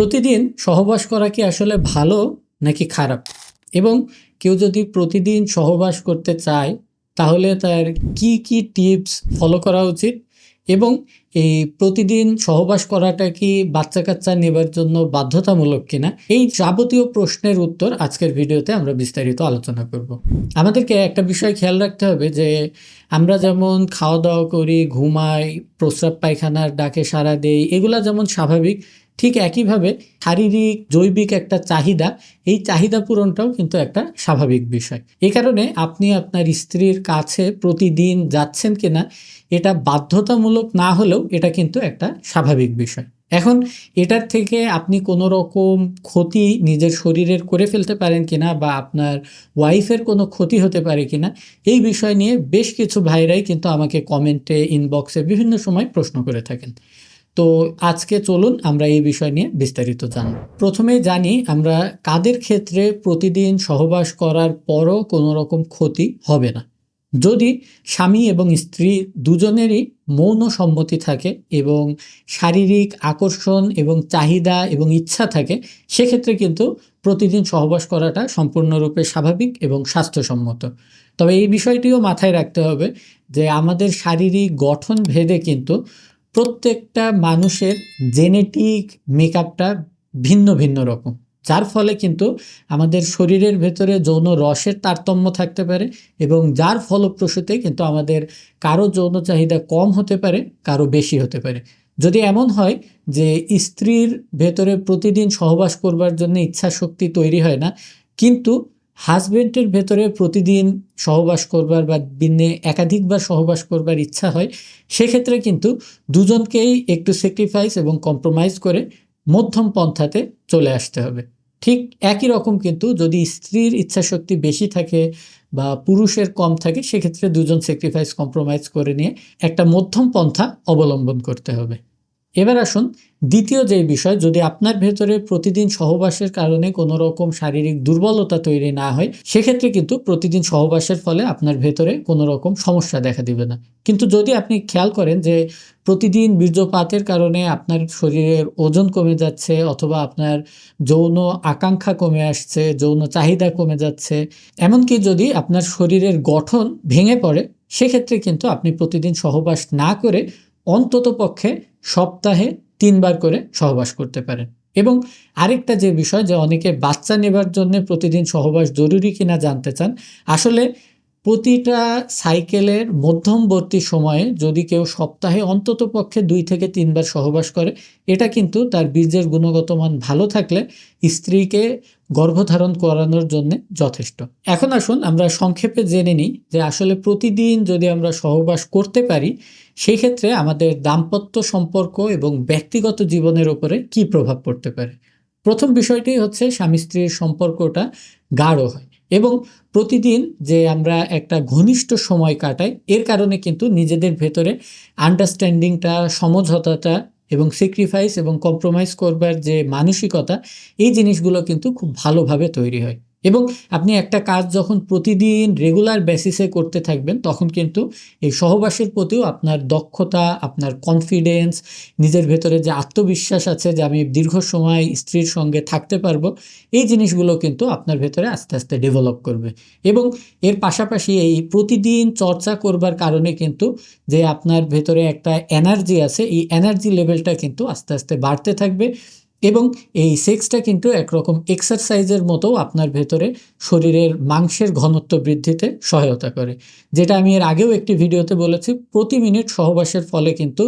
প্রতিদিন সহবাস করা কি আসলে ভালো নাকি খারাপ? এবং কেউ যদি প্রতিদিন সহবাস করতে চায়, তাহলে তার কি কি টিপস ফলো করা উচিত? এবং এই প্রতিদিন সহবাস করাটা কি বাচ্চা কাচ্চা নেবার জন্য বাধ্যতামূলক কিনা? এই যাবতীয় প্রশ্নের উত্তর আজকের ভিডিওতে আমরা বিস্তারিত আলোচনা করব। আমাদেরকে একটা বিষয় খেয়াল রাখতে হবে যে, আমরা যেমন খাওয়া দাওয়া করি, ঘুমাই, প্রস্রাব পায়খানার ডাকে সাড়া দেই, এগুলা যেমন স্বাভাবিক ঠিক একইভাবে শারীরিক, জৈবিক একটা চাহিদা, এই চাহিদা পূরণটাও কিন্তু একটা স্বাভাবিক বিষয়। এ কারণে আপনি আপনার স্ত্রীর কাছে প্রতিদিন যাচ্ছেন কিনা, এটা বাধ্যতামূলক না হলেও এটা কিন্তু একটা স্বাভাবিক বিষয়। এখন এটার থেকে আপনি কোনো রকম ক্ষতি নিজের শরীরের করে ফেলতে পারেন কিনা বা আপনার ওয়াইফের কোনো ক্ষতি হতে পারে কিনা, এই বিষয় নিয়ে বেশ কিছু ভাইরাই কিন্তু আমাকে কমেন্টে, ইনবক্সে বিভিন্ন সময় প্রশ্ন করে থাকেন। তো আজকে চলুন আমরা এই বিষয় নিয়ে বিস্তারিত জানব। প্রথমে জানি আমরা কাদের ক্ষেত্রে প্রতিদিন সহবাস করার পরও কোনো রকম ক্ষতি হবে না। যদি স্বামী এবং স্ত্রী দুজনেরই মৌন সম্মতি থাকে এবং শারীরিক আকর্ষণ এবং চাহিদা এবং ইচ্ছা থাকে, সেক্ষেত্রে কিন্তু প্রতিদিন সহবাস করাটা সম্পূর্ণরূপে স্বাভাবিক এবং স্বাস্থ্যসম্মত। তবে এই বিষয়টিও মাথায় রাখতে হবে যে আমাদের শারীরিক গঠন ভেদে কিন্তু প্রত্যেকটা মানুষের জেনেটিক মেকআপটা ভিন্ন ভিন্ন রকম। যার ফলে কিন্তু আমাদের শরীরের ভেতরে যৌন রসের তারতম্য থাকতে পারে এবং যার ফলপ্রসূতে কিন্তু আমাদের কারও যৌন চাহিদা কম হতে পারে, কারও বেশি হতে পারে। যদি এমন হয় যে স্ত্রীর ভেতরে প্রতিদিন সহবাস করবার জন্য ইচ্ছা শক্তি তৈরি হয় না, কিন্তু হাজব্যান্ডের ভেতরে প্রতিদিন সহবাস করবার বা দিনে একাধিকবার সহবাস করবার ইচ্ছা হয়, সেক্ষেত্রে কিন্তু দুজনকেই একটু স্যাক্রিফাইস এবং কম্প্রোমাইজ করে মধ্যম পন্থাতে চলে আসতে হবে। ঠিক একই রকম কিন্তু যদি স্ত্রীর ইচ্ছা শক্তি বেশি থাকে বা পুরুষের কম থাকে, সেক্ষেত্রে দুজন স্যাক্রিফাইস কম্প্রোমাইজ করে নিয়ে একটা মধ্যম পন্থা অবলম্বন করতে হবে। এবার আসুন দ্বিতীয় যে বিষয়, যদি আপনার ভেতরে প্রতিদিন সহবাসের কারণে কোনো রকম শারীরিক দুর্বলতা তৈরি না হয়, সেক্ষেত্রে কিন্তু প্রতিদিন সহবাসের ফলে আপনার ভেতরে কোনো রকম সমস্যা দেখা দিবে না। কিন্তু যদি আপনি খেয়াল করেন যে প্রতিদিন বীর্যপাতের কারণে আপনার শরীরের ওজন কমে যাচ্ছে অথবা আপনার যৌন আকাঙ্ক্ষা কমে আসছে, যৌন চাহিদা কমে যাচ্ছে, এমনকি যদি আপনার শরীরের গঠন ভেঙে পড়ে, সেক্ষেত্রে কিন্তু আপনি প্রতিদিন সহবাস না করে অন্তত পক্ষে সপ্তাহে তিনবার করে সহবাস করতে পারেন। এবং আরেকটা যে বিষয় যে অনেকে বাচ্চা নেবার জন্য প্রতিদিন সহবাস জরুরি কিনা জানতে চান, আসলে প্রতিটা সাইকেলের মধ্যমবর্তী সময়ে যদি কেউ সপ্তাহে অন্তত পক্ষে দুই থেকে তিনবার সহবাস করে, এটা কিন্তু তার বীর্যের গুণগত মান ভালো থাকলে স্ত্রীকে গর্ভধারণ করানোর জন্য যথেষ্ট। এখন আসুন আমরা সংক্ষেপে জেনে নিই যে আসলে প্রতিদিন যদি আমরা সহবাস করতে পারি সেই ক্ষেত্রে আমাদের দাম্পত্য সম্পর্ক এবং ব্যক্তিগত জীবনের উপরে কি প্রভাব পড়তে পারে? প্রথম বিষয়টি হচ্ছে স্বামী স্ত্রীর সম্পর্কটা গাঢ় হয়। এবং প্রতিদিন যে আমরা একটা ঘনিষ্ঠ সময় কাটাই, এর কারণে কিন্তু নিজেদের ভেতরে আন্ডারস্ট্যান্ডিংটা সমঝোতাটা এবং স্যাক্রিফাইস এবং কম্প্রোমাইজ করবার যে মানসিকতা, এই জিনিসগুলো কিন্তু খুব ভালোভাবে তৈরি হয়। এবং আপনি একটা কাজ যখন প্রতিদিন রেগুলার বেসিসে করতে থাকবেন, তখন কিন্তু এই সহবাসের প্রতিও আপনার দক্ষতা, আপনার কনফিডেন্স নিজের ভেতরে যে আত্মবিশ্বাস আছে যে আমি দীর্ঘ সময় স্ত্রীর সঙ্গে থাকতে পারব, এই জিনিসগুলো কিন্তু আপনার ভেতরে আস্তে আস্তে ডেভেলপ করবে। এবং এর পাশাপাশি এই প্রতিদিন চর্চা করবার কারণে কিন্তু যে আপনার ভেতরে একটা এনার্জি আছে, এই এনার্জি লেভেলটা কিন্তু আস্তে আস্তে বাড়তে থাকবে। এবং এই সেক্সটা কিন্তু একরকম এক্সারসাইজের মতো আপনার ভেতরে শরীরের মাংসের ঘনত্ব বৃদ্ধিতে সহায়তা করে। যেটা আমি এর আগেও একটি ভিডিওতে বলেছি, প্রতি মিনিট সহবাসের ফলে কিন্তু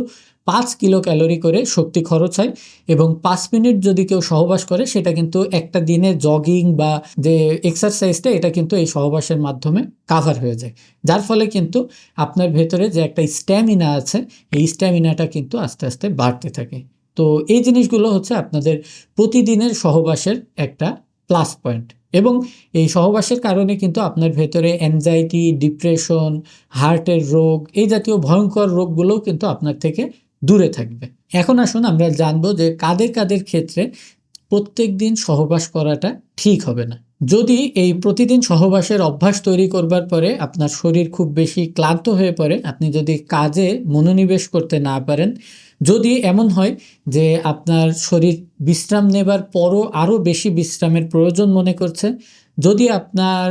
পাঁচ কিলো ক্যালোরি করে শক্তি খরচ হয় এবং পাঁচ মিনিট যদি কেউ সহবাস করে, সেটা কিন্তু একটা দিনে জগিং বা যে এক্সারসাইজটা, এটা কিন্তু এই সহবাসের মাধ্যমে কাভার হয়ে যায়। যার ফলে কিন্তু আপনার ভেতরে যে একটা স্ট্যামিনা আছে, এই স্ট্যামিনাটা কিন্তু আস্তে আস্তে বাড়তে থাকে। তো এই জিনিসগুলো হচ্ছে আপনাদের প্রতিদিনের সহবাসের একটা প্লাস পয়েন্ট এবং এই সহবাসের কারণে কিন্তু আপনার ভেতরে অ্যাংজাইটি ডিপ্রেশন হার্টের রোগ, এই জাতীয় ভয়ঙ্কর রোগগুলোও কিন্তু আপনার থেকে দূরে থাকবে। এখন আসুন আমরা জানব যে কাদের কাদের ক্ষেত্রে প্রত্যেক দিন সহবাস করাটা ঠিক হবে না। যদি এই প্রতিদিন সহবাসের অভ্যাস তৈরি করবার পরে আপনার শরীর খুব বেশি ক্লান্ত হয়ে পড়ে, আপনি যদি কাজে মনোনিবেশ করতে না পারেন যদি এমন হয় যে আপনার শরীর বিশ্রাম নেবার পরও আরও বেশি বিশ্রামের প্রয়োজন মনে করছে, যদি আপনার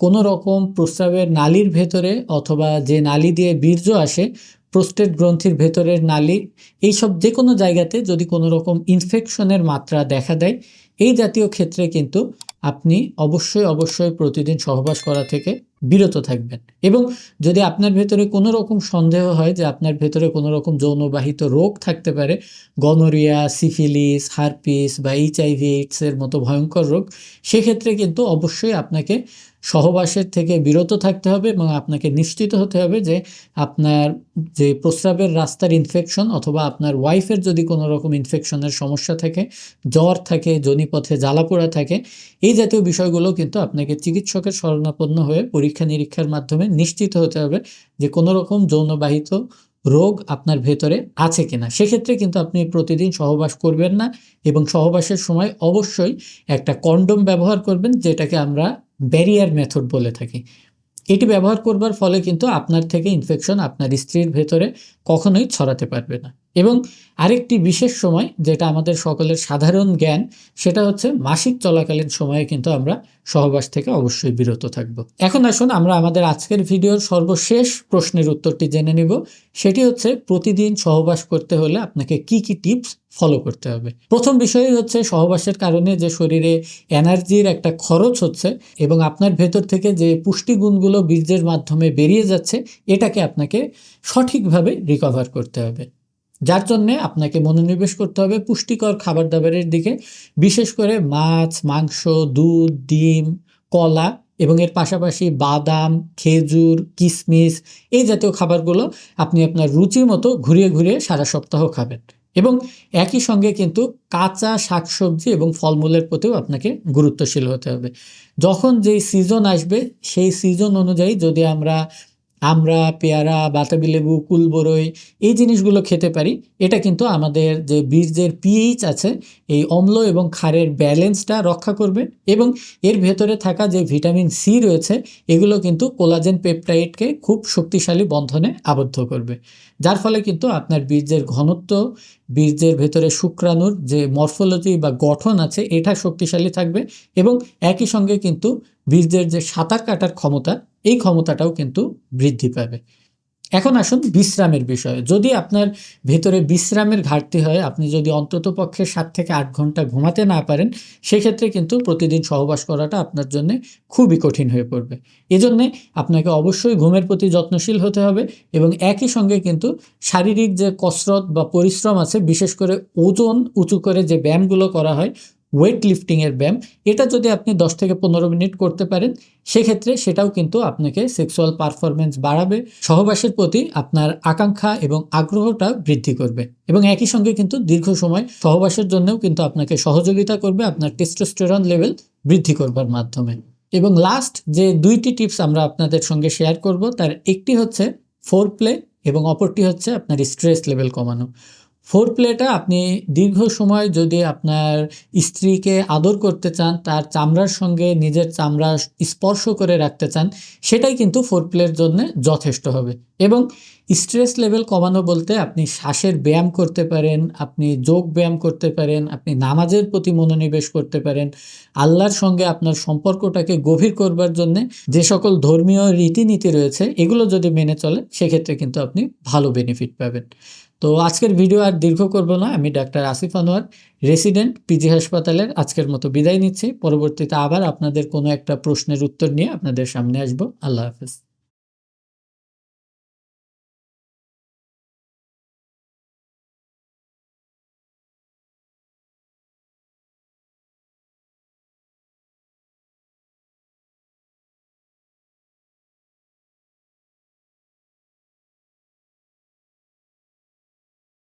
কোনো রকম প্রস্রাবের নালীর ভেতরে অথবা যে নালি দিয়ে বীর্য আসে, প্রোস্টেট গ্রন্থির ভেতরের নালী, এইসব যে কোনো জায়গাতে যদি কোনো রকম ইনফেকশনের মাত্রা দেখা দেয়, এই জাতীয় ক্ষেত্রে কিন্তু আপনি অবশ্যই অবশ্যই প্রতিদিন সহবাস করা থেকে বিরত থাকবেন। এবং যদি আপনার ভেতরে কোনো রকম সন্দেহ হয় যে আপনার ভেতরে কোনো রকম যৌনবাহিত রোগ থাকতে পারে, গনোরিয়া, সিফিলিস, হারপিস বা এইচআইভি এইডসের মতো ভয়ঙ্কর রোগ, সেক্ষেত্রে কিন্তু অবশ্যই আপনাকে সহবাসের থেকে বিরত থাকতে হবে এবং আপনাকে নিশ্চিত হতে হবে যে আপনার যে প্রস্রাবের রাস্তার ইনফেকশন অথবা আপনার ওয়াইফের যদি কোনো রকম ইনফেকশনের সমস্যা থাকে, জ্বর থাকে জনিপথে জ্বালাপোড়া থাকে, এই জাতীয় বিষয়গুলো কিন্তু আপনাকে চিকিৎসকের শরণাপন্ন হয়ে পরীক্ষা নিরীক্ষার মাধ্যমে নিশ্চিত হতে হবে যে কোনো রকম যৌনবাহিত রোগ আপনার ভেতরে আছে কিনা। সেক্ষেত্রে কিন্তু আপনি প্রতিদিন সহবাস করবেন না এবং সহবাসের সময় অবশ্যই একটা কন্ডম ব্যবহার করবেন যেটাকে আমরা ব্যারিয়ার মেথড বলে থাকি। এটি ব্যবহার করবার ফলে কিন্তু আপনার থেকে ইনফেকশন আপনার স্ত্রীর ভেতরে কখনোই ছড়াতে পারবে না। এবং আরেকটি বিশেষ সময় যেটা আমাদের সকলের সাধারণ জ্ঞান, সেটা হচ্ছে মাসিক চলাকালীন সময়ে কিন্তু আমরা সহবাস থেকে অবশ্যই বিরত থাকব। এখন আসুন আমরা আমাদের আজকের ভিডিওর সর্বশেষ প্রশ্নের উত্তরটি জেনে নিব। সেটি হচ্ছে, প্রতিদিন সহবাস করতে হলে আপনাকে কি কি টিপস ফলো করতে হবে। প্রথম বিষয় হচ্ছে সহবাসের কারণে যে শরীরে এনার্জির একটা খরচ হচ্ছে এবং আপনার ভেতর থেকে যে পুষ্টিগুণগুলো বীর্যের মাধ্যমে বেরিয়ে যাচ্ছে, এটাকে আপনাকে সঠিকভাবে রিকভার করতে হবে। যার জন্যে আপনাকে মনোনিবেশ করতে হবে পুষ্টিকর খাবার দাবারের দিকে, বিশেষ করে মাছ, মাংস, দুধ, ডিম, কলা এবং এর পাশাপাশি বাদাম, খেজুর কিশমিশ এই জাতীয় খাবারগুলো আপনি আপনার রুচি মতো ঘুরিয়ে ঘুরিয়ে সারা সপ্তাহ খাবেন। এবং একই সঙ্গে কিন্তু কাঁচা শাকসবজি এবং ফলমূলের প্রতিও আপনাকে গুরুত্বশীল হতে হবে। যখন যেই সিজন আসবে, সেই সিজন অনুযায়ী যদি আমরা আমরা, পেয়ারা, বাতাবি লেবু, কুলবরই এই জিনিসগুলো খেতে পারি। এটা কিন্তু আমাদের যে বীর্যের পিএইচ আছে, এই অম্ল এবং ক্ষারের ব্যালেন্সটা রক্ষা করবে এবং এর ভেতরে থাকা যে ভিটামিন সি রয়েছে, এগুলো কিন্তু কোলাজেন পেপটাইডকে খুব শক্তিশালী বন্ধনে আবদ্ধ করবে। যার ফলে কিন্তু আপনার বীর্যের ঘনত্ব বীর্যের ভেতরে শুক্রাণুর যে মরফোলজি বা গঠন আছে, এটা শক্তিশালী থাকবে এবং একই সঙ্গে কিন্তু বীর্যের যে সাঁতার কাটার ক্ষমতা এই ক্ষমতাটাও কিন্তু বৃদ্ধি পাবে। এখন আসুন বিশ্রামের বিষয়ে। যদি আপনার ভেতরে বিশ্রামের ঘাটতি হয়, আপনি যদি অন্তত পক্ষে সাত থেকে আট ঘণ্টা ঘুমাতে না পারেন, সেক্ষেত্রে কিন্তু প্রতিদিন সহবাস করাটা আপনার জন্য খুবই কঠিন হয়ে পড়বে। এজন্যে আপনাকে অবশ্যই ঘুমের প্রতি যত্নশীল হতে হবে এবং একই সঙ্গে কিন্তু শারীরিক যে কসরত বা পরিশ্রম আছে, বিশেষ করে ওজন উঁচু করে যে ব্যায়ামগুলো করা হয় ওয়েট লিফটিংয়ের ব্যায়াম, এটা যদি আপনি দশ থেকে পনেরো মিনিট করতে পারেন, সেক্ষেত্রে সেটাও কিন্তু আপনাকে সেক্সুয়াল পারফরমেন্স বাড়াবে, সহবাসের প্রতি আপনার আকাঙ্ক্ষা এবং আগ্রহটা বৃদ্ধি করবে। এবং একই সঙ্গে কিন্তু দীর্ঘ সময় সহবাসের জন্যও কিন্তু আপনাকে সহযোগিতা করবে, আপনার টেস্টোস্টেরন লেভেল বৃদ্ধি করবার মাধ্যমে। এবং লাস্ট যে দুইটি টিপস আমরা আপনাদের সঙ্গে শেয়ার করব, তার একটি হচ্ছে ফোর প্লে এবং অপরটি হচ্ছে আপনার স্ট্রেস লেভেল কমানো। ফোর প্লেটা আপনি দীর্ঘ সময় যদি আপনার স্ত্রীকে আদর করতে চান, তার চামড়ার সঙ্গে নিজের চামড়া স্পর্শ করে রাখতে চান, সেটাই কিন্তু ফোর প্লের জন্য যথেষ্ট হবে। এবং স্ট্রেস লেভেল কমানো বলতে আপনি শ্বাসের ব্যায়াম করতে পারেন, আপনি যোগ ব্যায়াম করতে পারেন, আপনি নামাজের প্রতি মনোনিবেশ করতে পারেন। আল্লাহর সঙ্গে আপনার সম্পর্কটাকে গভীর করবার জন্য যে সকল ধর্মীয় রীতিনীতি রয়েছে, এগুলো যদি মেনে চলে সেক্ষেত্রে কিন্তু আপনি ভালো বেনিফিট পাবেন। তো আজকের ভিডিও আর দীর্ঘ করব না। আমি doctor Asif Anwar resident PG হাসপাতালের আজকের মতো বিদায় নিচ্ছি। পরবর্তীতে আবার আপনাদের কোনো একটা প্রশ্নের উত্তর নিয়ে আপনাদের সামনে আসব। আল্লাহ হাফেজ।